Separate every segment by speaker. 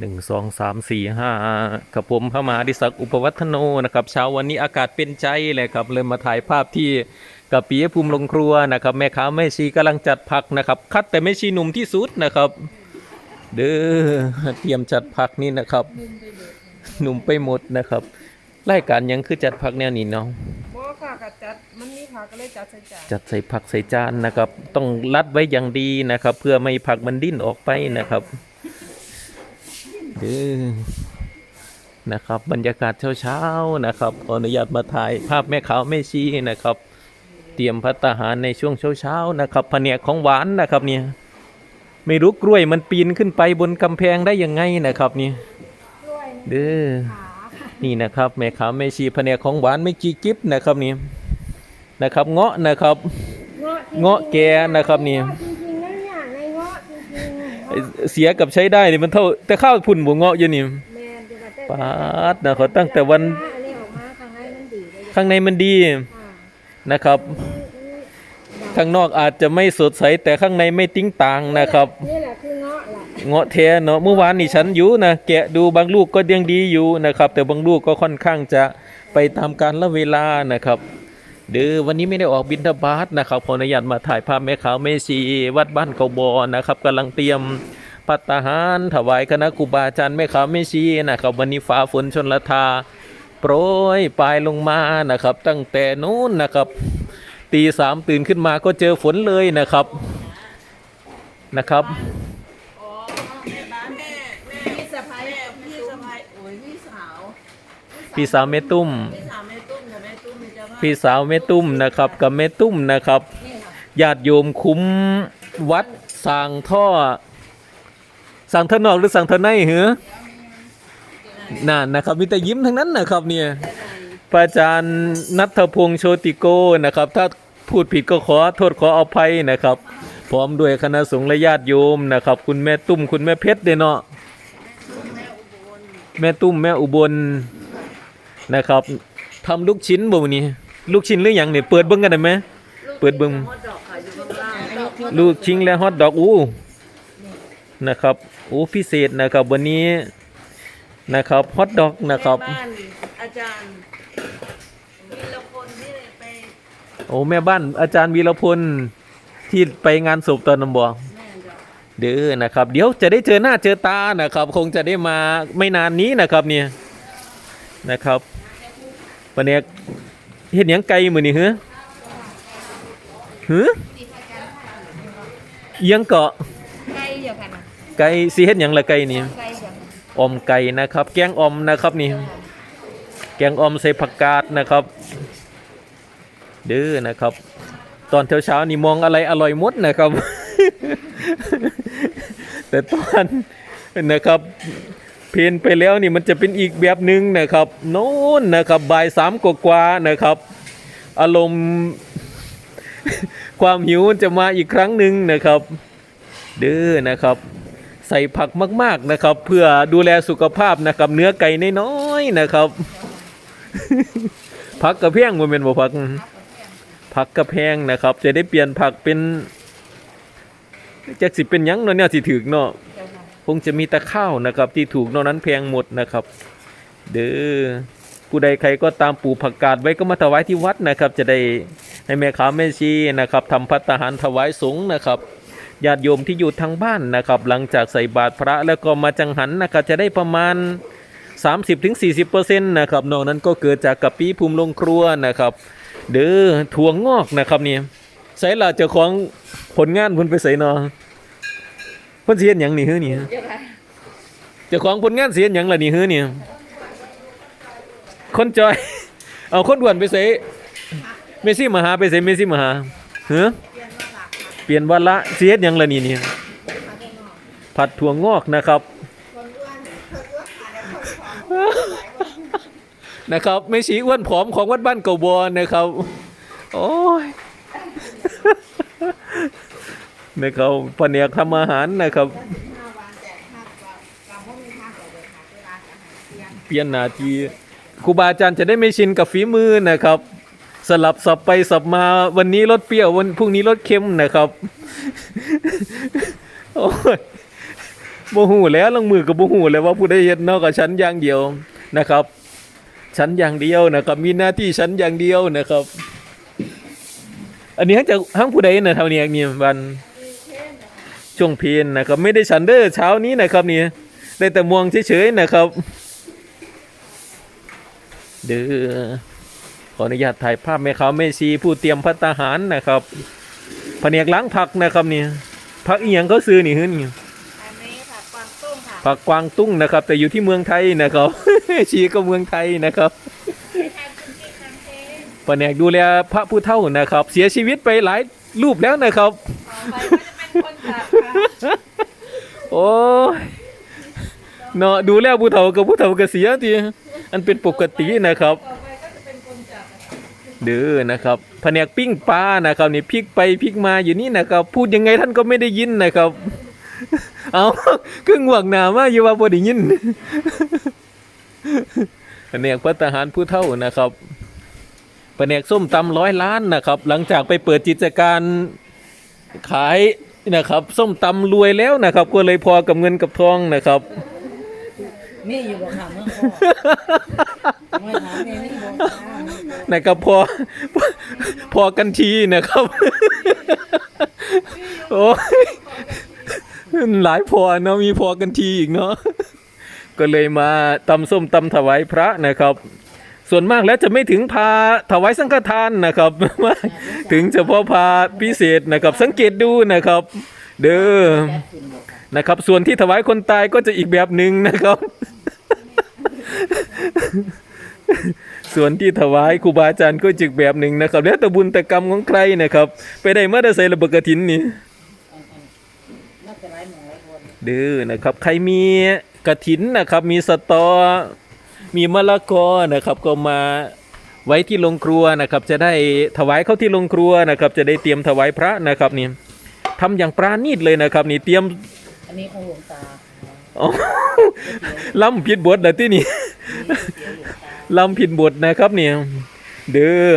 Speaker 1: หนึ่งสองสามสี่ห้ากับผมพระมหาดิศักดิ์อุปวัฒโนนะครับเช้าวันนี้อากาศเป็นใจเลยครับเลยมาถ่ายภาพที่กับปียภูมิลงครัวนะครับ แม่ค้าแม่ชีกำลังจัดผักนะครับ คัดแต่แม่ชีหนุ่มที่สุดนะครับ เด้อเตรียมจัดผักนี่นะครับ หนุ่มไปหมดนะครับรายการหยังคือจัดผักแนวนี้เนาะ
Speaker 2: บ่ค่ะก็จัดมันมีค่ะก็เลยจัดใส่จาน
Speaker 1: จัดใส่ผักใส่จานนะครับ ต้องรัดไว้อย่างดีนะครับ เพื่อไม่ให้ผักมันดิ้นออกไปนะครับ เด้อนะครับ บรรยากาศเช้าๆนะครับขออนุญาตมาถ่ายภาพแม่ขาวแม่ชีนะครับ เตรียมพัตตาหารในช่วงเช้าๆนะครับแผนกของหวานนะครับเนี่ยไม่รู้กล้วยมันปีนขึ้นไปบนกำแพงได้ยังไงนะครับเนี่ย
Speaker 2: ด้วย
Speaker 1: เด้อ
Speaker 2: ขาค่ะ
Speaker 1: นี่นะครับแม่ขาวแม่ชีแผนกของหวานไม่จีกิฟนะครับนี่นะครับเงาะนะครับ
Speaker 2: เงาะ
Speaker 1: เงาะแกนะครับนี่
Speaker 2: เงาะจริงๆแล้วเนี่ยในเงาะจริงๆ
Speaker 1: เสียกับใช้ได้นี่มันเท่าแต่ข้าวพุ่นบวเงาะอยู่นี่
Speaker 2: แม่นจะมาเต้น
Speaker 1: ปาดนะเขาตั้งแต่วัน
Speaker 2: อันนี้ออกมาข้างในมันดีเลย
Speaker 1: ข้างในมันดี
Speaker 2: ค่ะ
Speaker 1: นะครับ ข้างนอกอาจจะไม่สดใสแต่ข้างในไม่ติ้งต่างนะครับ
Speaker 2: นี่แหละคือเงาะแหละ
Speaker 1: เงาะแท้เนาะเมื่อวานนี่ฉันอยู่นะแกะดูบางลูกก็ยังดีอยู่นะครับ แต่บางลูกก็ค่อนข้างจะไปตามการละเวลานะครับ เดือวันนี้ไม่ได้ออกบินทบาทนะครับขออนุญาตมาถ่ายภาพแม่ขาวแม่ชีวัดบ้านเขาบอนะครับกำลังเตรียมพัตหารถวายคณะครูบาอาจารย์แม่ขาวแม่ชีนะครับวันนี้ฟ้าฝนชนละทาโปรยปลายลงมานะครับ ตั้งแต่นู้นนะครับตีสามตื่นขึ้นมาก็เจอฝนเลยนะครับนะครับ
Speaker 2: พี่สา
Speaker 3: ว
Speaker 1: พี่สาวแม่ตุ้ม
Speaker 3: พี่สาวแม่ตุ้ม พี่
Speaker 1: สาวแม่ตุ้มนะครับกับแม่ตุ้มนะครับญาติโยมคุ้มวัดสร้างท่อสร้างท่อนอกหรือสร้างท่อในเหรอนั่นนะครับมีแต่ยิ้มทั้งนั้นนะครับเนี่ยพระอาจารย์นัทพงษ์โชติโกนะครับ ถ้าพูดผิดก็ขอโทษขออภัยนะครับ พร้อมด้วยคณะสงฆ์และญาติโยมนะครับ คุณแม่ตุ้มคุณแม่เพชรเดเนาะแม่ตุ้มแม่อุบลนะครับทำลูกชิ้นบ่วันนี้ ลูกชิ้นหรือยังเนี่ยเปิดเบิ้งกันได้ไหม เปิดเบิ่ง
Speaker 3: ฮอตดอกค่ะอยู่ข้างล่าง
Speaker 1: ลูกชิ้นและฮอทดอกอู้นะครับอู้พิเศษนะครับวันนี้นะครับฮอทดอกนะครับ
Speaker 3: แม่บ้านอาจารย์วีรพลที่ไป
Speaker 1: โอ้แม่บ้านอาจารย์วีรพลที่ไปงานศพตอนนำบอก
Speaker 3: แม่จ้ะ
Speaker 1: เด้อนะครับ เดี๋ยวจะได้เจอหน้าเจอตานะครับ คงจะได้มาไม่นานนี้นะครับเนี่ยนะครับวันนี้ เห็นหยังไกลมือนี่เหรอเหรอเอียังเกาะ
Speaker 2: ไก่เดียวกันนะ
Speaker 1: ไก่สีเฮ็ดหยังละไก่นี่
Speaker 2: ไก่เดียวกัน
Speaker 1: ออมไก่นะครับ แกงออมนะครับนี่ แกงออมใส่ผักกาดนะครับ เด้อนะครับ ตอนเช้าๆนี่มองอะไรอร่อยหมดนะครับ แต่ตอนนะครับ เพนไปแล้วนี่มันจะเป็นอีกแบบหนึ่งนะครับโน้นนะครับบ่ายสามกว่าๆนะครับ อารมณ์ความหิวจะมาอีกครั้งหนึ่งนะครับ เด้อนะครับ ใส่ผักมาก ๆนะครับ เพื่อดูแลสุขภาพนะครับ เนื้อไก่น้อยๆนะครับผักกระเพียงมันเป็นบ่ผักผักกระแพงนะครับ จะได้เปลี่ยนผักเป็นจักสิเป็นยังเนาะเนี่ยสิถึกเนาะ คงจะมีต่ข้าวนะครับที่ถูกนอกนั้นแพงหมดนะครับ เด้อผู้ใดใครก็ตามปลูกผักกาดไว้ก็มาถวายที่วัดนะครับ จะได้ให้แม่ค้าแม่ชีนะครับทำพัตตาหารถวายสงฆ์นะครับญาติโยมที่อยู่ทางบ้านนะครับ หลังจากใส่บาตรพระแล้วก็มาจังหันนะครับจะได้ประมาณ 30-40%นะครับนอกนั้นก็เกิดจากกะปิภูมิลงครัวนะครับ เด้อถั่วงอกนะครับนี่ใส่ละเจ้าของผลงานเพิ่นไปใส่เนาะ เพิ่นสิเฮ็ดหยังนี่เฮ้อนี่
Speaker 2: เดียวกัน
Speaker 1: เจ้าของผลงานเสียหยังล่ะนี่เฮ้อนี่คนจอย เอาคนด่วนไปใส่เมซี่มาหาไปใส่เมซี่มาหาเฮ้อเปลี่ยนวันละเสียหยังละนี่นี่ผัดถั่วงอกนะครับ นะครับไม่ชี้อ้วนผอมของวัดบ้านเก่าบอนะครับ โอ้ย นะครับแผนกทำอาหารนะครับ เปลี่ยนหนาทีครูบาอาจารย์จะได้ไม่ชินกับฝีมือนะครับ สลับสับไปสับมาวันนี้รสเปรี้ยววันพรุ่งนี้รสเค็มนะครับโอ้ยบ่ฮู้แล้วลงมือก็บ่ฮู้เลยว่าผู้ใดเฮ็ดเนาะก็ฉันอย่างเดียวนะครับฉันอย่างเดียวนะครับมีหน้าที่ฉันอย่างเดียวนะครับ อันนี้จะห้างผู้ใดนะเท่านี้นี่บัน ช่วงเพลนนะครับไม่ได้ฉันเด้อเช้านี้นะครับนี่ได้แต่มวงเฉยๆนะครับ เด้อขออนุญาตถ่ายภาพแม่ค้าแม่ชีผู้เตรียมพัตตาหารนะครับแผนกล้างผักนะครับนี่ผักอีหยังก็ซื้อนี่ฮึนี่
Speaker 2: อันนี้ค่ะกวางตุ้งค่ะ
Speaker 1: ผักกวางตุ้งนะครับ แต่อยู่ที่เมืองไทยนะครับชีก็เมืองไทยนะครับ
Speaker 2: ไม่ทานคุณกินทางเทน
Speaker 1: แผนกดูแลพระผู้เฒ่านะครับ เสียชีวิตไปหลายรูปแล้วนะครับ โอ้ยเนาะดูแลผู้เฒ่ากับผู้เฒ่าก็เสียทีอันเป็นปกตินะครับ
Speaker 2: เป็นนจับ
Speaker 1: เด้อนะครับแผนกปิ้งปลานะครับนี่พลิกไปพลิกมาอยู่นี่นะครับ พูดยังไงท่านก็ไม่ได้ยินนะครับ เอาครึ่งหวักหนามาอยู่ว่าบ่ได้ยินแผนกพัฒหารผู้เฒ่านะครับแผนกส้มตำร้อยล้านนะครับ หลังจากไปเปิดกิจการขาย นะครับส้มตำรวยแล้วนะครับ ก็เลยพอกับเงินกับทองนะครับ
Speaker 3: นี่อยู่บ่ค่ะเมื่อพ่อไม่ถามเองนี่บ่
Speaker 1: นะครับพอพอกันทีนะครับ โอ้ยหลายพอเนาะมีพอกันทีอีกเนาะก็เลยมาตำส้มตำถวายพระนะครับ ส่วนมากแล้วจะไม่ถึงพาถวายสังฆทานนะครับ ถึงเฉพาะพาพิเศษนะครับ สังเกตดูนะครับ เด้อนะครับ ส่วนที่ถวายคนตายก็จะอีกแบบหนึ่งนะครับ ส่วนที่ถวายครูบาอาจารย์ก็จึกแบบหนึ่งนะครับ แล้วแต่บุญแต่กรรมของใครนะครับ ไปได้มาได้ใส่ระเบิดกระถินนี่
Speaker 3: น่าจะไร้หมูไร้คน
Speaker 1: เดื้อนะครับ ใครมีกระถินนะครับ มีสตอ มีมะละกอนะครับก็มาไว้ที่โรงครัวนะครับ จะได้ถวายเข้าที่โรงครัวนะครับ จะได้เตรียมถวายพระนะครับนี่ทำอย่างปราณีตเลยนะครับ นี่เตรียม
Speaker 3: อันนี้ของหลวงตา
Speaker 1: อ๋อล้ำผิดบทเลยที่นี่ลำผิดบทนะครับเนี่ยเด้อ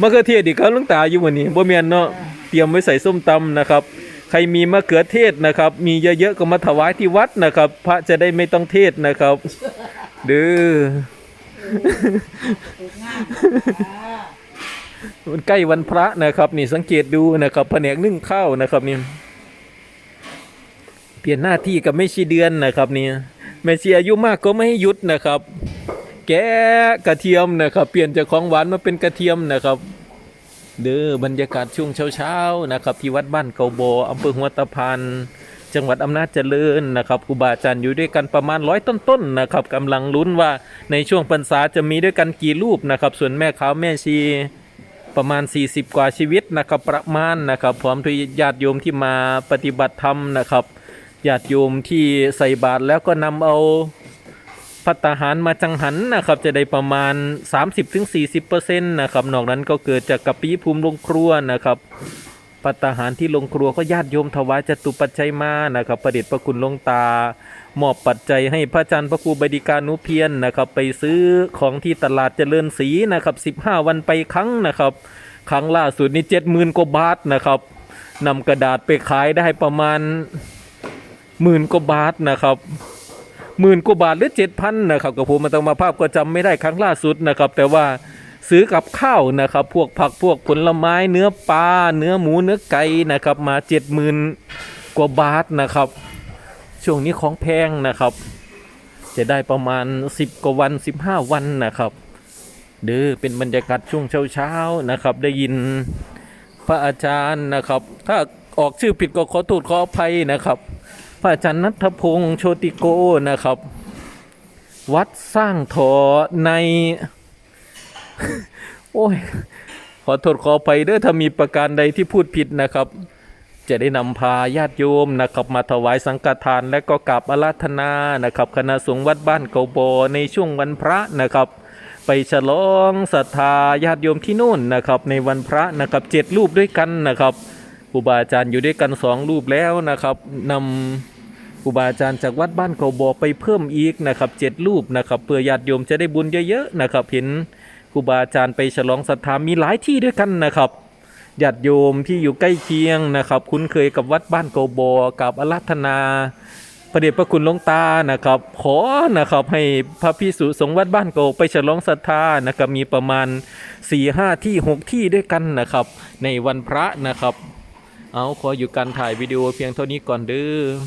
Speaker 1: มะเขือเทศอีกครับหลุงตาอยู่วันนี้บ่แม่นเนาะเตรียมไว้ใส่ส้มตำนะครับ ใครมีมะเขือเทศนะครับ มีเยอะๆก็มาถวายที่วัดนะครับ พระจะได้ไม่ต้องเทศนะครับเด้อมันใกล้วันพระนะครับ นี่สังเกตดูนะครับแผนกนึ่งข้าวนะครับนี่เปลี่ยนหน้าที่กับไม่ชีเดือนนะครับนี่แม่ชีอายุมากก็ไม่ให้หยุดนะครับ แกกระเทียมนะครับ เปลี่ยนจากของหวานมาเป็นกระเทียมนะครับ เด้อบรรยากาศช่วงเช้าๆนะครับ ที่วัดบ้านเกาโบอำเภอหัวตะพาน จังหวัดอำนาจเจริญนะครับครูบาอาจารย์อยู่ด้วยกันประมาณร้อยต้นๆนะครับกำลังลุ้นว่าในช่วงพรรษาจะมีด้วยกันกี่รูปนะครับ ส่วนแม่ขาวแม่ชีประมาณ 40 กว่าชีวิตนะครับประมาณนะครับพร้อมด้วยญาติโยมที่มาปฏิบัติธรรมนะครับญาติโยมที่ใส่บาตรแล้วก็นำเอาพัตตาหารมาจังหันนะครับจะได้ประมาณ 30-40%นะครับนอกนั้นก็เกิดจากกะปิภูมิลงครัวนะครับ พัตตาหารที่ลงครัวก็ญาติโยมถวายจตุปัจจัยมานะครับประเดชพระคุณลงตามอบปัจจัยให้พระอาจารย์พระครูบดิการนุเพียนนะครับไปซื้อของที่ตลาดเจริญศรีนะครับ15 วันไปครั้งนะครับ ครั้งล่าสุดนี่เจ็ดหมื่นกว่าบาทนะครับนำกระดาษไปขายได้ประมาณหมื่นกว่าบาทนะครับหมื่นกว่าบาทหรือเจ็ดพันนะครับกับผมมันต้องมาภาพก็จำไม่ได้ครั้งล่าสุดนะครับ แต่ว่า ซื้อกับข้าวนะครับ พวกผักพวกผลไม้เนื้อปลาเนื้อหมูเนื้อไก่นะครับมาเจ็ดหมื่นกว่าบาทนะครับ ช่วงนี้ของแพงนะครับ จะได้ประมาณ 10 กว่าวัน 15 วันนะครับเด้อเป็นบรรยากาศช่วงเช้าๆนะครับ ได้ยินพระอาจารย์นะครับ ถ้าออกชื่อผิดก็ขอโทษขออภัยนะครับ พระอาจารย์นัทพงษ์โชติโกนะครับ วัดสร้างถอใน โอ้ย ขอโทษขออภัยเด้อถ้ามีประการใดที่พูดผิดนะครับ จะได้นำพาญาติโยมนะครับมาถวายสังฆทานและก็กราบอาราธนานะครับ คณะสงฆ์วัดบ้านเกาโบในช่วงวันพระนะครับไปฉลองศรัทธาญาติโยมที่นู่นนะครับ ในวันพระนะครับเจ็ดรูปด้วยกันนะครับครูบาอาจารย์อยู่ด้วยกันสองรูปแล้วนะครับนำครูบาอาจารย์จากวัดบ้านเกาโบไปเพิ่มอีกนะครับเจ็ดรูปนะครับเพื่อญาติโยมจะได้บุญเยอะๆนะครับเห็น รูบาอาจารย์ไปฉลองศรัทธามีหลายที่ด้วยกันนะครับญาติโยมที่อยู่ใกล้เคียงนะครับ คุ้นเคยกับวัดบ้านโกโบกับอารัธนาพระเดชพระคุณหลวงตานะครับ ขอนะครับให้พระพิสุสงฆ์วัดบ้านโกกไปฉลองศรัทธานะครับมีประมาณ 4 5 ที่ 6 ที่ด้วยกันนะครับ ในวันพระนะครับ เอาขออยู่การถ่ายวิดีโอเพียงเท่านี้ก่อนเด้อ